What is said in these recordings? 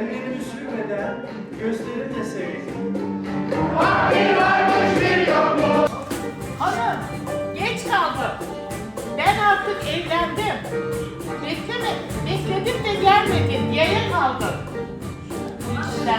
Ellerimi sürmeden gösterimle sevin. Hanım, geç kaldım. Ben artık evlendim. Bekleme, bekledim de gelmedin. Yaya kaldım. İşte.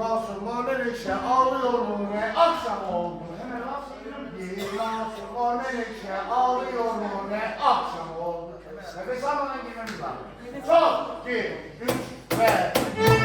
Bir masum menekşe ağlıyor mu ne akşam oldu hemen al. Bir masum menekşe ağlıyor mu ne akşam oldu. Nefes almadan girmemiz lazım. Çok, bir, üç ve...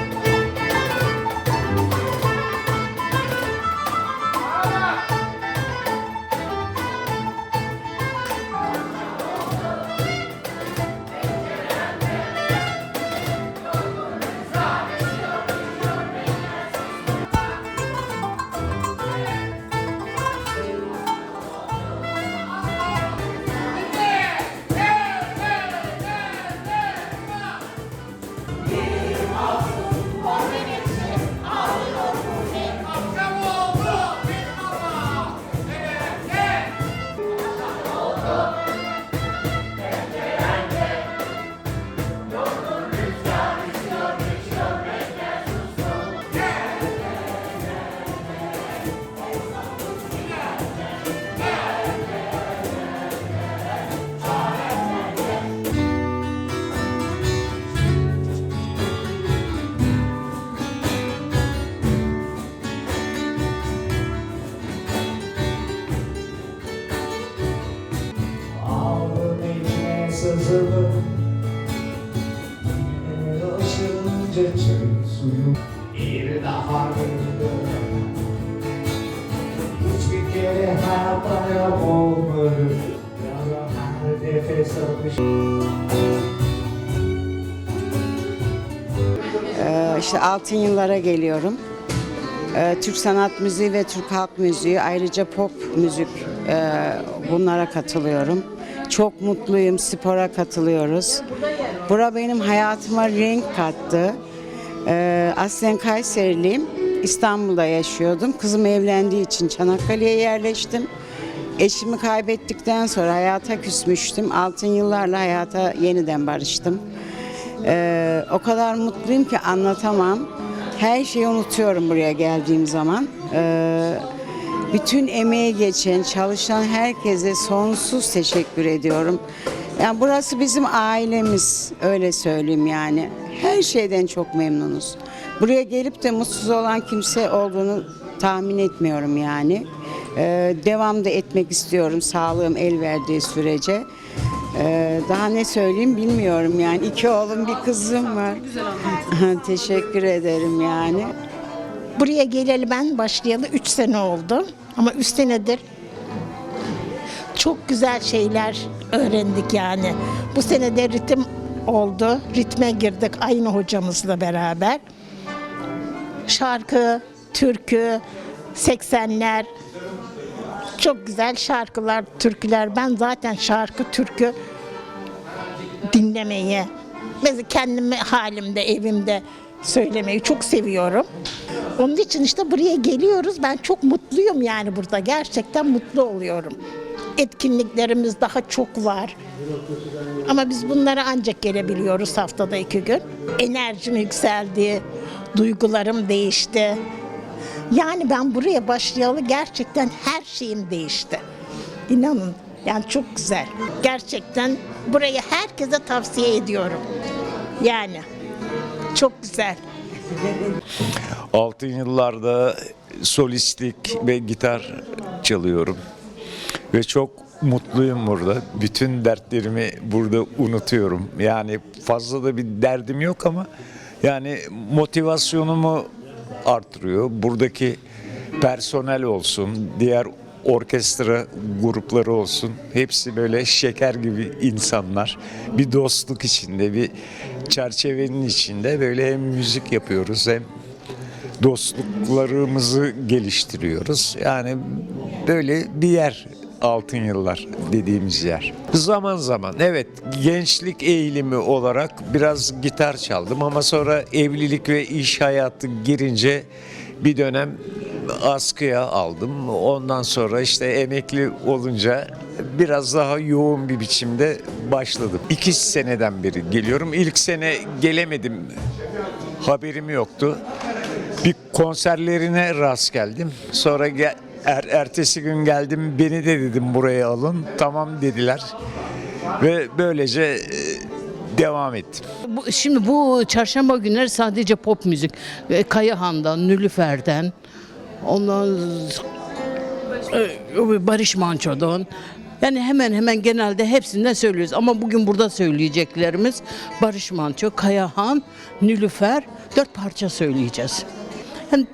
sızılı Yine aşınca çay suyu Bir daha döndü Hiçbir kere hataya olmadı Yara her nefes alış Ee, işte altın yıllara geliyorum. Ee, Türk sanat müziği ve Türk halk müziği ayrıca pop müzik e, bunlara katılıyorum. Çok mutluyum, spora katılıyoruz. Bura benim hayatıma renk kattı. Ee, aslen Kayseriliyim. İstanbul'da yaşıyordum. Kızım evlendiği için Çanakkale'ye yerleştim. Eşimi kaybettikten sonra hayata küsmüştüm. Altın yıllarla hayata yeniden barıştım. Ee, o kadar mutluyum ki anlatamam. Her şeyi unutuyorum buraya geldiğim zaman. Ee, bütün emeği geçen, çalışan herkese sonsuz teşekkür ediyorum. Yani burası bizim ailemiz, öyle söyleyeyim yani. Her şeyden çok memnunuz. Buraya gelip de mutsuz olan kimse olduğunu tahmin etmiyorum yani. Ee, devam da etmek istiyorum sağlığım el verdiği sürece. Ee, daha ne söyleyeyim bilmiyorum yani. iki oğlum bir kızım var. Teşekkür ederim yani. Buraya geleli ben başlayalı 3 sene oldu. Ama 3 senedir çok güzel şeyler öğrendik yani. Bu sene de ritim oldu. Ritme girdik aynı hocamızla beraber. Şarkı, türkü, 80'ler, çok güzel şarkılar, türküler. Ben zaten şarkı, türkü dinlemeyi Mesela kendimi halimde, evimde söylemeyi çok seviyorum. Onun için işte buraya geliyoruz. Ben çok mutluyum yani burada. Gerçekten mutlu oluyorum. Etkinliklerimiz daha çok var. Ama biz bunlara ancak gelebiliyoruz haftada iki gün. Enerjim yükseldi, duygularım değişti. Yani ben buraya başlayalı gerçekten her şeyim değişti. İnanın yani çok güzel. Gerçekten burayı herkese tavsiye ediyorum. Yani çok güzel. Altın yıllarda solistlik ve gitar çalıyorum. Ve çok mutluyum burada. Bütün dertlerimi burada unutuyorum. Yani fazla da bir derdim yok ama yani motivasyonumu artırıyor. Buradaki personel olsun, diğer orkestra grupları olsun. Hepsi böyle şeker gibi insanlar. Bir dostluk içinde, bir çerçevenin içinde böyle hem müzik yapıyoruz hem dostluklarımızı geliştiriyoruz. Yani böyle bir yer altın yıllar dediğimiz yer. Zaman zaman evet gençlik eğilimi olarak biraz gitar çaldım ama sonra evlilik ve iş hayatı girince bir dönem askıya aldım. Ondan sonra işte emekli olunca biraz daha yoğun bir biçimde başladım. İki seneden beri geliyorum. İlk sene gelemedim. Haberim yoktu. Bir konserlerine rast geldim. Sonra gel, er, ertesi gün geldim. Beni de dedim buraya alın. Tamam dediler. Ve böylece e, devam ettim. Bu, şimdi bu çarşamba günleri sadece pop müzik. E, Kayahan'dan, Nülüfer'den, ondan e, Barış Manço'dan. Yani hemen hemen genelde hepsinden söylüyoruz. Ama bugün burada söyleyeceklerimiz Barış Manço, Kayahan, Nülüfer. Dört parça söyleyeceğiz. Yani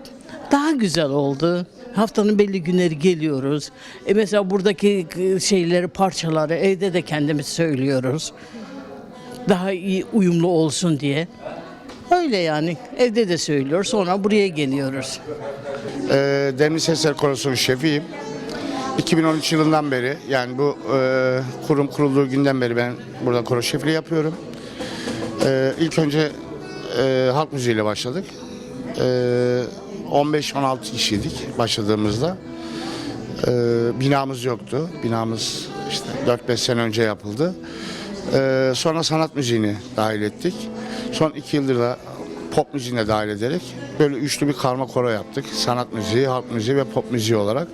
daha güzel oldu. Haftanın belli günleri geliyoruz. E mesela buradaki şeyleri, parçaları evde de kendimiz söylüyoruz daha iyi uyumlu olsun diye. Öyle yani evde de söylüyor sonra buraya geliyoruz. Ee, Demli Sesler Korosu'nun şefiyim. 2013 yılından beri yani bu e, kurum kurulduğu günden beri ben burada koro şefliği yapıyorum. Ee, ilk önce e, halk müziğiyle başladık. Ee, 15-16 kişiydik başladığımızda. Ee, binamız yoktu. Binamız işte 4-5 sene önce yapıldı. Ee, sonra sanat müziğini dahil ettik. Son iki yıldır da pop müziğine dahil ederek böyle üçlü bir karma koro yaptık. Sanat müziği, halk müziği ve pop müziği olarak.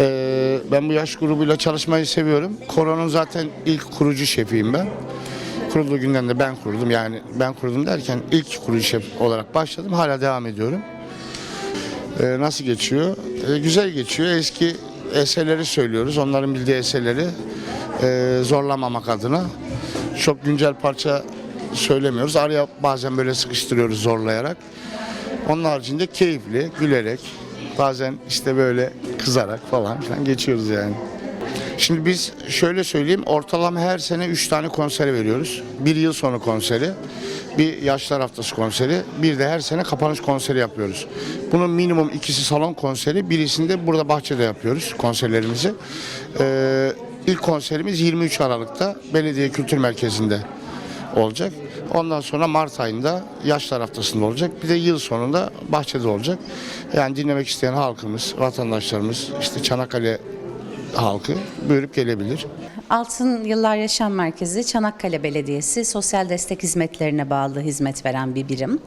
Ee, ben bu yaş grubuyla çalışmayı seviyorum. Koronun zaten ilk kurucu şefiyim ben. Kurulduğu günden de ben kurdum. Yani ben kurdum derken ilk kurucu şef olarak başladım. Hala devam ediyorum. Ee, nasıl geçiyor? Ee, güzel geçiyor. Eski eserleri söylüyoruz. Onların bildiği eserleri e, zorlamamak adına. Çok güncel parça söylemiyoruz. Araya bazen böyle sıkıştırıyoruz zorlayarak. Onun haricinde keyifli, gülerek, bazen işte böyle kızarak falan filan geçiyoruz yani. Şimdi biz şöyle söyleyeyim, ortalama her sene 3 tane konser veriyoruz. Bir yıl sonu konseri, bir yaşlar haftası konseri, bir de her sene kapanış konseri yapıyoruz. Bunun minimum ikisi salon konseri, birisinde burada bahçede yapıyoruz konserlerimizi. Ee, ilk konserimiz 23 Aralık'ta Belediye Kültür Merkezi'nde olacak. Ondan sonra Mart ayında yaşlar haftasında olacak. Bir de yıl sonunda bahçede olacak. Yani dinlemek isteyen halkımız, vatandaşlarımız, işte Çanakkale halkı buyurup gelebilir. Altın Yıllar Yaşam Merkezi Çanakkale Belediyesi sosyal destek hizmetlerine bağlı hizmet veren bir birim.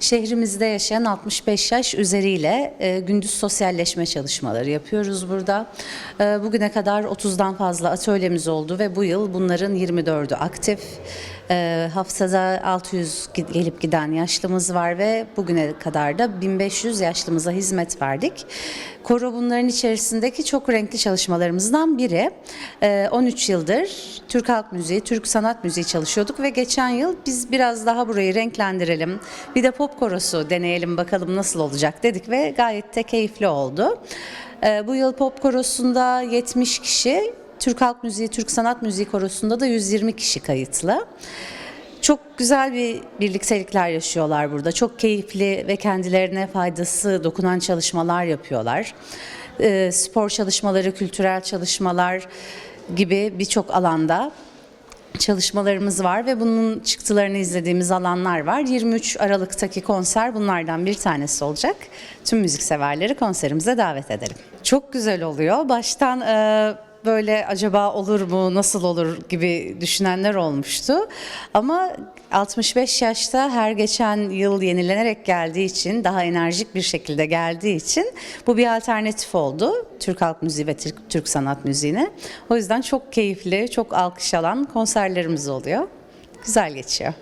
Şehrimizde yaşayan 65 yaş üzeriyle e, gündüz sosyalleşme çalışmaları yapıyoruz burada. E, bugüne kadar 30'dan fazla atölyemiz oldu ve bu yıl bunların 24'ü aktif. E, haftada 600 gi- gelip giden yaşlımız var ve bugüne kadar da 1500 yaşlımıza hizmet verdik. Koro bunların içerisindeki çok renkli çalışmalarımızdan biri. Ee, 13 yıldır Türk Halk Müziği, Türk Sanat Müziği çalışıyorduk ve geçen yıl biz biraz daha burayı renklendirelim. Bir de pop korosu deneyelim bakalım nasıl olacak dedik ve gayet de keyifli oldu. Ee, Bu yıl pop korosunda 70 kişi, Türk Halk Müziği, Türk Sanat Müziği korosunda da 120 kişi kayıtlı. Çok güzel bir birliktelikler yaşıyorlar burada. Çok keyifli ve kendilerine faydası dokunan çalışmalar yapıyorlar. Ee, spor çalışmaları, kültürel çalışmalar gibi birçok alanda çalışmalarımız var ve bunun çıktılarını izlediğimiz alanlar var. 23 Aralık'taki konser bunlardan bir tanesi olacak. Tüm müzikseverleri konserimize davet ederim. Çok güzel oluyor. Baştan e, böyle acaba olur mu, nasıl olur gibi düşünenler olmuştu. Ama 65 yaşta her geçen yıl yenilenerek geldiği için, daha enerjik bir şekilde geldiği için bu bir alternatif oldu. Türk halk müziği ve Türk, Türk sanat müziğine. O yüzden çok keyifli, çok alkış alan konserlerimiz oluyor. Güzel geçiyor.